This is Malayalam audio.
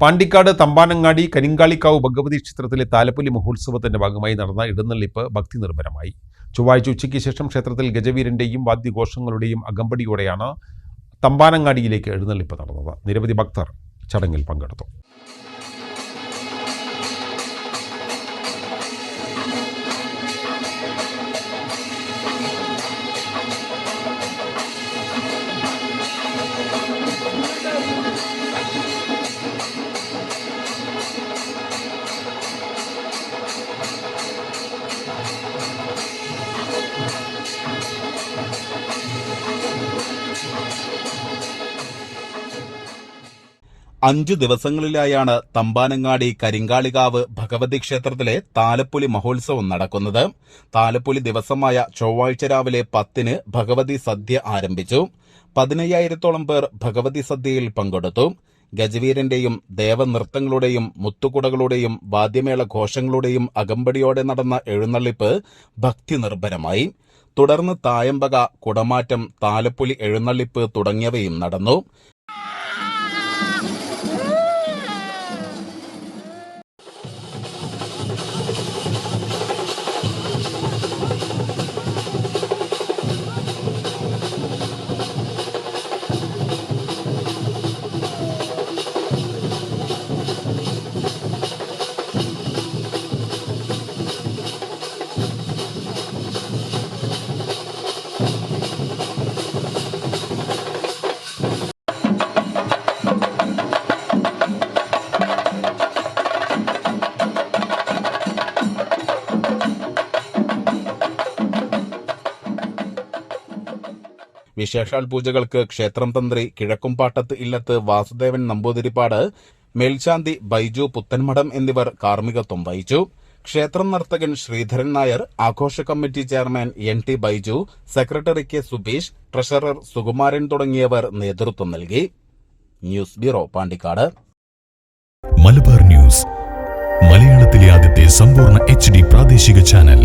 പാണ്ടിക്കാട് തമ്പാനങ്ങാടി കരിങ്കാളിക്കാവ് ഭഗവതി ക്ഷേത്രത്തിലെ താലപ്പൊലി മഹോത്സവത്തിന്റെ ഭാഗമായി നടന്ന ഇടനള്ളിപ്പ് ഭക്തി നിർഭരമായി. ചൊവ്വാഴ്ച ഉച്ചയ്ക്ക് ശേഷം ക്ഷേത്രത്തിൽ ഗജവീരന്റെയും വാദ്യഘോഷങ്ങളുടെയും അകമ്പടിയോടെയാണ് തമ്പാനങ്ങാടിയിലേക്ക് എഴുന്നള്ളിപ്പ് നടന്നത്. നിരവധി ഭക്തർ ചടങ്ങിൽ പങ്കെടുത്തു. അഞ്ചു ദിവസങ്ങളിലായാണ് തമ്പാനങ്ങാടി കരിങ്കാളികാവ് ഭഗവതി ക്ഷേത്രത്തിലെ താലപ്പൊലി മഹോത്സവം നടക്കുന്നത്. താലപ്പൊലി ദിവസമായ ചൊവ്വാഴ്ച രാവിലെ പത്തിന് ഭഗവതി സദ്യ ആരംഭിച്ചു. പതിനയ്യായിരത്തോളം പേർ ഭഗവതി സദ്യയിൽ പങ്കെടുത്തു. ഗജവീരന്റെയും ദേവനൃത്തങ്ങളുടെയും മുത്തുകുടകളുടെയും വാദ്യമേള ഘോഷങ്ങളുടെയും അകമ്പടിയോടെ നടന്ന എഴുന്നള്ളിപ്പ് ഭക്തി നിർഭരമായി. തുടർന്ന് തായമ്പക കുടമാറ്റം താലപ്പൊലി എഴുന്നള്ളിപ്പ് തുടങ്ങിയവയും നടന്നു. വിശേഷാൽ പൂജകൾക്ക് ക്ഷേത്രം തന്ത്രി കിഴക്കുംപാട്ടത്ത് ഇല്ലത്ത് വാസുദേവൻ നമ്പൂതിരിപ്പാട് മേൽശാന്തി ബൈജു പുത്തൻമഠം എന്നിവർ കാർമ്മികത്വം വഹിച്ചു. ക്ഷേത്രം നർത്തകൻ ശ്രീധരൻ നായർ ആഘോഷ committee chairman N T Baiju secretary K Subeesh treasurer Sukumaran തുടങ്ങിയവർ നേതൃത്വം നൽകി. News bureau Pandikkad. Malabar news മലയാളത്തിലെ ആദ്യത്തെ സമ്പൂർണ എച്ച് പ്രാദേശിക ചാനൽ.